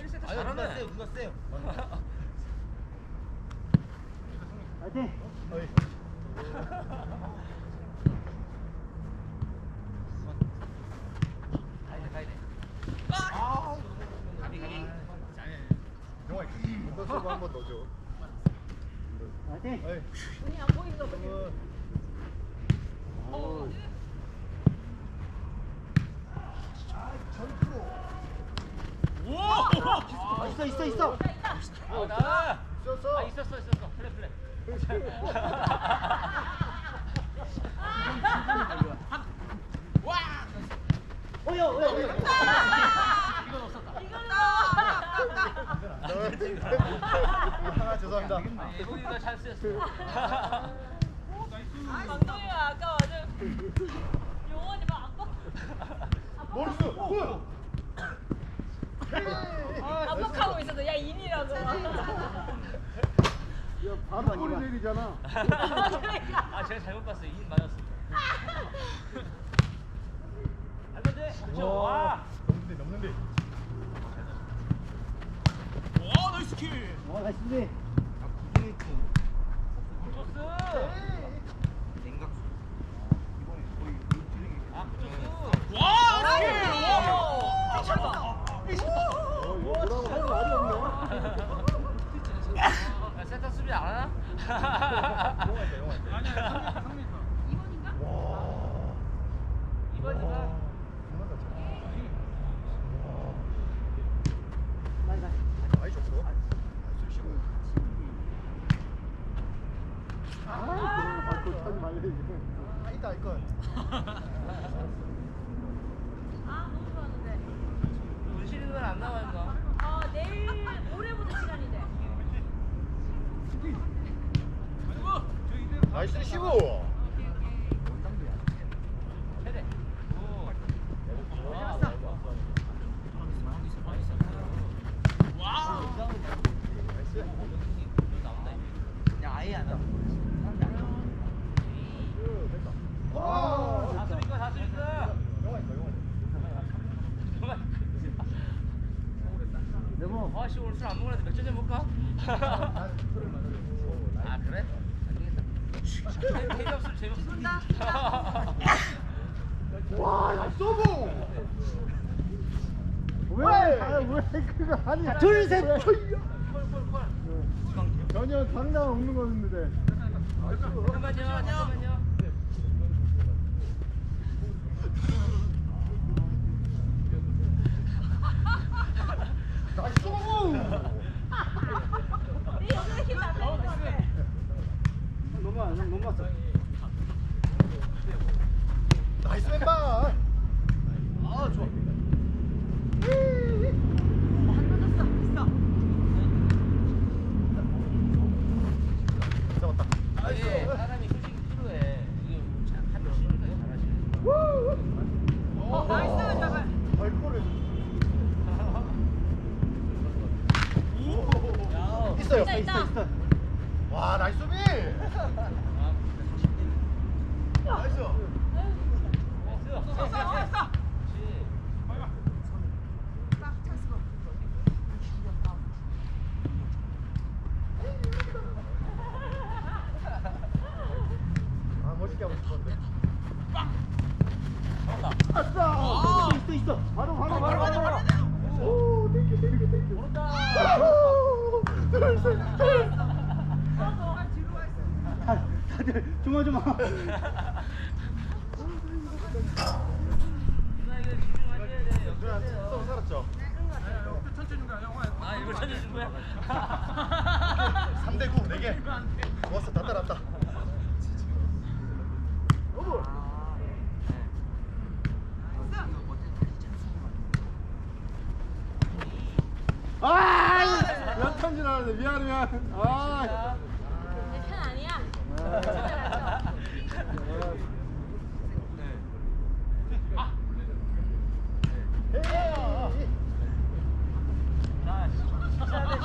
1세트 아니 누가 잘하네. 세요 누가 세요 파이팅! 어이 가야 돼, 가야 돼. 아 가비, 가비. 영화 운동 서브 한번 넣어줘 파이팅! 어이 눈이 안 보인다. 어, 어. 아, 있어 있어 있어! 아, 나. 있었어 아, 있었어, 있었어. 플레, 플레. 어여 어여 어여! 이건 없었다. 아 죄송합니다 아, 예고이가 찬스였어. 강동이가 아까 완전 용원이 막 압박 머리수 압박하고 있어도 야 인이라고. 야 바로 꼬리 내리잖아 아, 제가 잘못 봤어요. 이 맞았어. 안 돼. 그렇죠. 와. 넘는데 넘는데 와 나이스 네 토스. 냉각수 야, 센터 수비 안 하나? 영화인데 영화인데 아니야 3m 와. 이번이가? 장난다 나이 나이 아이 좋고 술 쉬고. 아 그걸 찾지 말래야지 아 이따 이거 아 너무 좋았는데. 문신이는 안 나와 있나? 아 내일 모레부터 시간이 돼. 네모 아씨 오늘 술안 먹으려는데 맥주 좀 먹까? 아 그래? 재미없어. 와 나이스 서브 왜왜 그거 아니야 둘셋. 전혀 상관 없는 거였는데 잠깐만요. 잠깐만요. 나이스 이 여기가 힘이 안 나올 것 같아. 왔어. 나이스 왼발 아 좋아. 잡았다. 이게 나이스. 사람이 휴식이 필요해. 이게 한명 쉬니까 잘하시네. 어 나이스. 잠깐 발코를 있어요. 있다 있다. 있어 와 나이스 수비 나이스 아싸 있어 있어 있어 바로 바로 바로 바로 바로 오 땡큐 땡큐 땡큐 둘셋둘 다들 조마조마 누나 서브 살았죠? 아 이거 찾아준 거야? 3대 9 4개 좋았어 다 따랐다 아 연탄 지나는데 미안 미안 아내 편 아니야. 진짜 자, 시작됐지.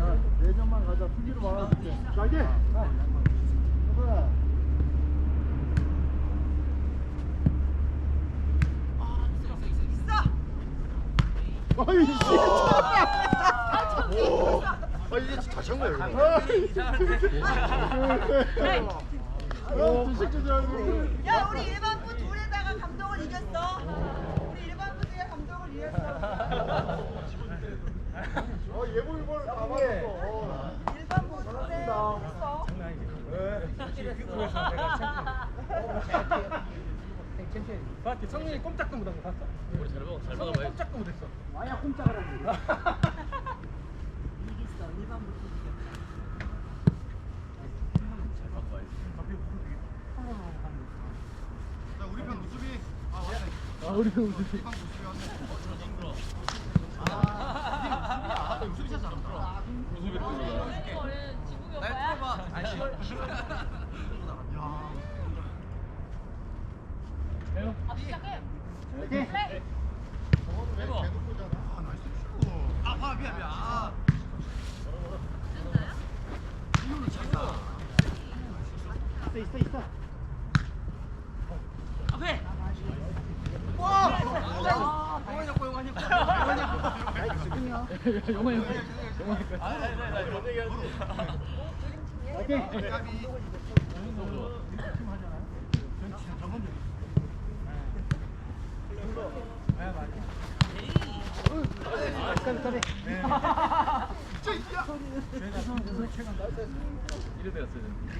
야, 내년만 가자. 수비로 막아줄게. 자, 이제. 해봐. 어이 씨. 오. 아 이게 자찬 거야 이거. 야 우리 일반부 둘에다가 감독을 이겼어. 우리 일반부 중에 감독을 이겼어. 어 예보 일본을 다 맞았어. 일반부 둘에 이겼어. 봤지? 성민이 꼼짝도 못한 거 봤어? 우리 잘 먹어 잘 성민이 먹어봐야지 꼼짝도 못했어. 아야 꼼짝을 하지. 이겼어. 일반부 둘 이겼어. 잘 먹어봐야지 자 우리 편 우수비. 아 왔네. 아 우리 그 우리 우리 편 우수비 왔네. 아 우수비 우수비 진짜 잘한다. 우수비 원래는 거는 지붕이 오빠야? 아 10월 10월 야. 해요? 아. 아. 아. 있어 있어. 앞에 이. 이래 되었어야 되는데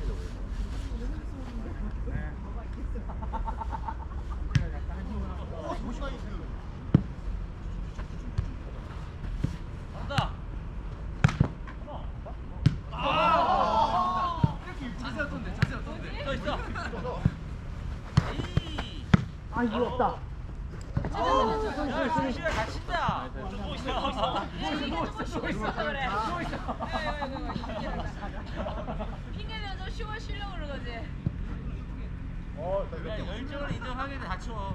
간다 자세 어떤데 자세 어떤데 서 있어 에이 아 이거 없다. 핑계 대서 10월 쉬려고 그러지 열정을 인정하게 다쳐.